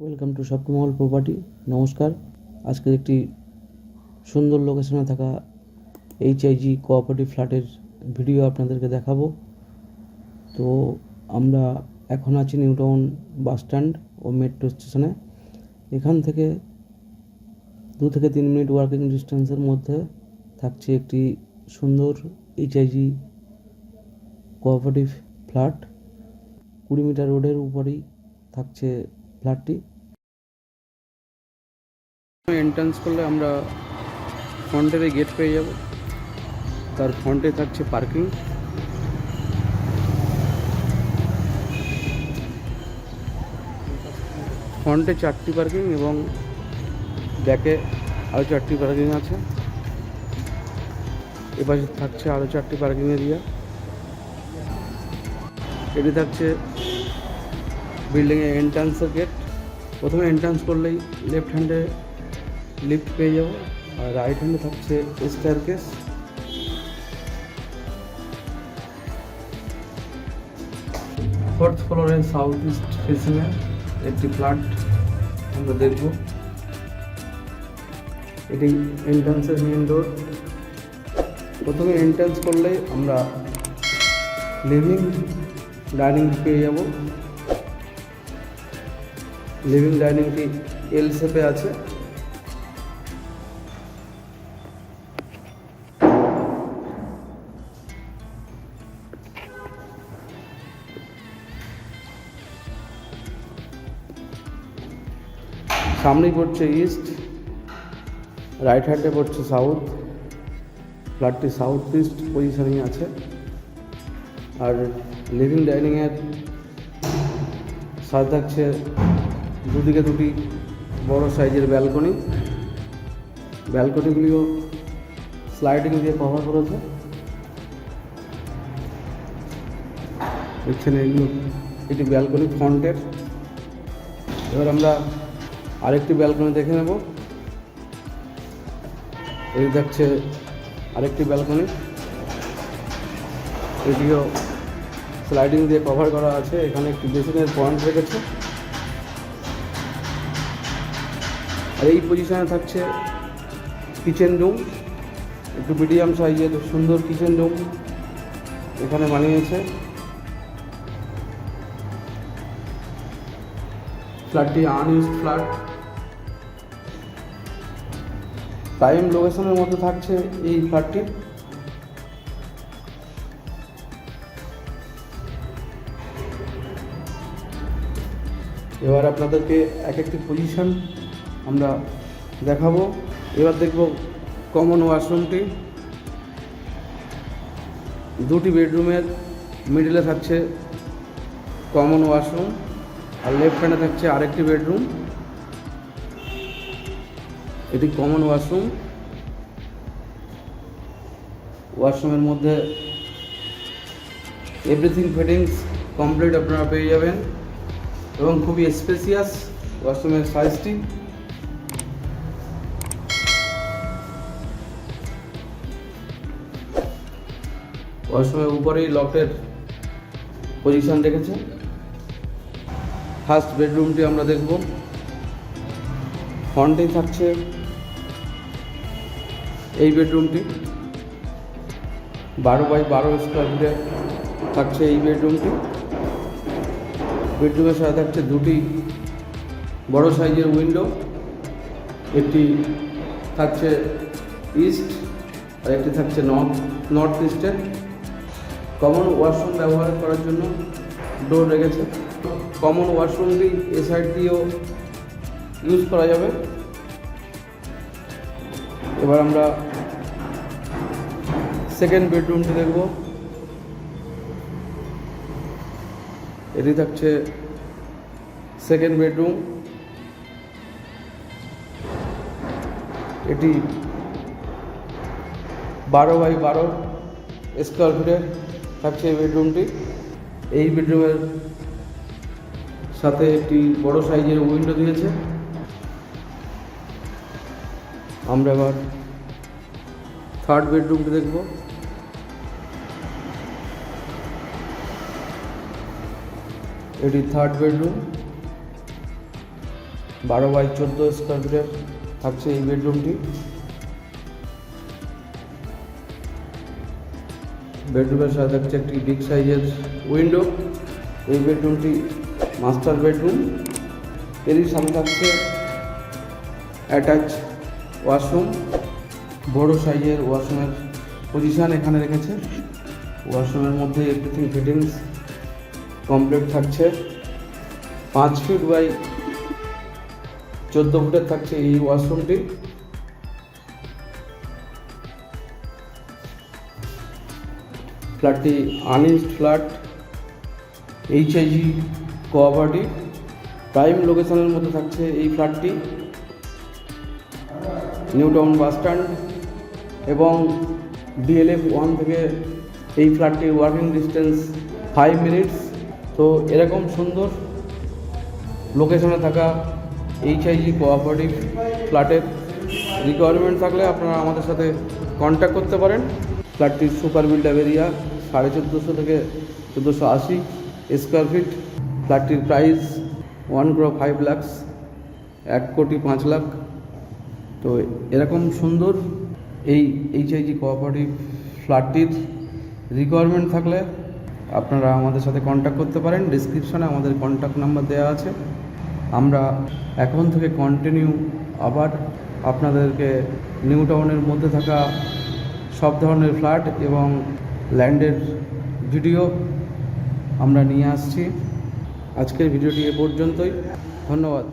Welcome to শপিমহল property নমস্কার আজকের একটি সুন্দর লোকেশনে থাকা এইচআইজি কোঅপারেটিভ ফ্ল্যাটের ভিডিও আপনাদেরকে দেখাবো। তো আমরা এখন আছি নিউ টাউন বাস স্ট্যান্ড ও মেট্রো স্টেশনে এখান থেকে দু থেকে তিন মিনিট ওয়ার্কিং ডিস্টেন্সের মধ্যে থাকছে একটি সুন্দর এইচআইজি কোঅপারেটিভ ফ্ল্যাট কুড়ি মিটার রোডের উপরেই থাকছে ফ্ল্যাটটি এন্ট্রান্স করলে আমরা ফ্রন্টের গেট পেয়ে যাব। তার ফ্রন্টে থাকছে পার্কিং ফ্রন্টে চারটি পার্কিং এবং ব্যাকে আরও চারটি পার্কিং আছে। এপাশে থাকছে আরও চারটি পার্কিং এরিয়া এটি থাকছে বিল্ডিংয়ে এন্ট্রান্সের গেট প্রথমে এন্ট্রান্স করলেই লেফট হ্যান্ডে লিফট পেয়ে যাব আর রাইট হ্যান্ডে থাকছে স্টার কেস ফোর্থ ফ্লোরে সাউথ ইস্ট ফেসিংয়ে একটি ফ্ল্যাট আমরা দেখব। এটি এন্ট্রান্সের মেন ডোর প্রথমে এন্ট্রান্স করলে আমরা লিভিং ডাইনিং পেয়ে যাব। লিভিং ডাইনিংটি এল শেপে আছে। সামনেই পড়ছে ইস্ট রাইট হ্যান্ডে পড়ছে সাউথ ফ্ল্যাটটি সাউথ ইস্ট পজিশনিং আছে। আর লিভিং ডাইনিংয়ের সাথে থাকছে দুদিকে দুটি বড় সাইজের ব্যালকনি ব্যালকনিগুলিও স্লাইডিং দিয়ে কভার করেছে। দেখছেন এগুলো, এটি ব্যালকনি ফ্রন্টের এবার আমরা আরেকটি ব্যালকনি দেখে নেব। এই দেখছে আরেকটি ব্যালকনি এটিও স্লাইডিং দিয়ে কভার করা আছে। এখানে একটি বেসিনের পয়েন্ট রেখেছে। আর এই পজিশনে থাকছে কিচেন রুম একটু মিডিয়াম সাইজের সুন্দর কিচেন রুম এখানে বানিয়েছে। ফ্ল্যাটটি আনইউজড ফ্ল্যাট প্রাইম লোকেশনের মধ্যে থাকছে এই ফ্ল্যাটটি এবার আপনাদেরকে এক একটি পজিশন আমরা দেখাবো। এবার দেখব কমন ওয়াশরুমটি দুটি বেডরুমের মিডিলে থাকছে কমন ওয়াশরুম আর লেফট হ্যান্ডে থাকছে আরেকটি বেডরুম এটি কমন ওয়াশরুম ওয়াশরুমের মধ্যে এভরিথিং ফিটিংস কমপ্লিট আপনারা পেয়ে যাবেন। এবং খুবই স্পেসিয়াস ওয়াশরুমের সাইজটি ওয়াশরুমের উপরেই লকের পজিশন রেখেছে। ফার্স্ট বেডরুমটি আমরা দেখব। ফ্রন্টেই থাকছে। এই বেডরুমটি। বারো বাই বারো স্কোয়ার ফিটে থাকছে এই বেডরুমটি। বেডরুমের সাথে থাকছে দুটি বড় সাইজের উইন্ডো, একটি থাকছে ইস্ট আর একটি থাকছে নর্থ নর্থ ইস্টের। কমন ওয়াশরুম ব্যবহার করার জন্য ডোর রেখেছে। কমন ওয়াশরুমটি এ সাইড দিয়েও ইউজ করা যাবে। এবার আমরা সেকেন্ড বেডরুমটি দেখব। এটি থাকছে সেকেন্ড বেডরুম এটি বারো বাই বারো স্কোয়ার ফিটের থাকছে এই বেডরুমটি এই বেডরুমের সাথে একটি বড় সাইজের উইন্ডো দিয়েছে। আমরা এবার থার্ড বেডরুমটি দেখব। এটি থার্ড বেডরুম বারো বাই চোদ্দ স্কোয়ার ফিটের থাকছে এই বেডরুমটি বেডরুমের সাথে থাকছে একটি বিগ সাইজের উইন্ডো এই বেডরুমটি মাস্টার বেডরুম এরই সামনে থাকছে অ্যাটাচ ওয়াশরুম, বড় সাইজের ওয়াশরুমের পজিশান এখানে রেখেছে। ওয়াশরুমের মধ্যে এভরিথিং ফিটিংস কমপ্লিট থাকছে। পাঁচ ফিট বাই চোদ্দ ফুটের থাকছে এই ওয়াশরুমটি। ফ্ল্যাটটি unused flat HIG cooperative prime লোকেশনের মধ্যে থাকছে এই ফ্ল্যাটটি নিউ টাউন বাস স্ট্যান্ড এবং ডিএলএফ ওয়ান থেকে এই ফ্ল্যাটটির ওয়ার্কিং ডিস্টেন্স ফাইভ মিনিটস। তো এরকম সুন্দর লোকেশনে থাকা এইচআইজি কোঅপারেটিভ ফ্ল্যাটের রিকোয়ারমেন্ট থাকলে আপনারা আমাদের সাথে কন্ট্যাক্ট করতে পারেন। ফ্ল্যাটটির সুপার বিল্ড এরিয়া, সাড়ে চোদ্দোশো থেকে চোদ্দোশো আশি square feet ফ্ল্যাটটির price one crore five lakhs এক কোটি পাঁচ লাখ। তো এরকম সুন্দর এই এইচআইজি কোঅপারেটিভ ফ্ল্যাটটির রিকোয়ারমেন্ট থাকলে আপনারা আমাদের সাথে কন্ট্যাক্ট করতে পারেন। ডিসক্রিপশনে আমাদের কন্ট্যাক্ট নাম্বার দেওয়া আছে। আমরা এখন থেকে কন্টিনিউ আবার আপনাদেরকে নিউ টাউনের মধ্যে থাকা সব ধরনের ফ্ল্যাট এবং ল্যান্ডের ভিডিও আমরা নিয়ে আসছি। আজকের ভিডিওটি এ পর্যন্তই। ধন্যবাদ।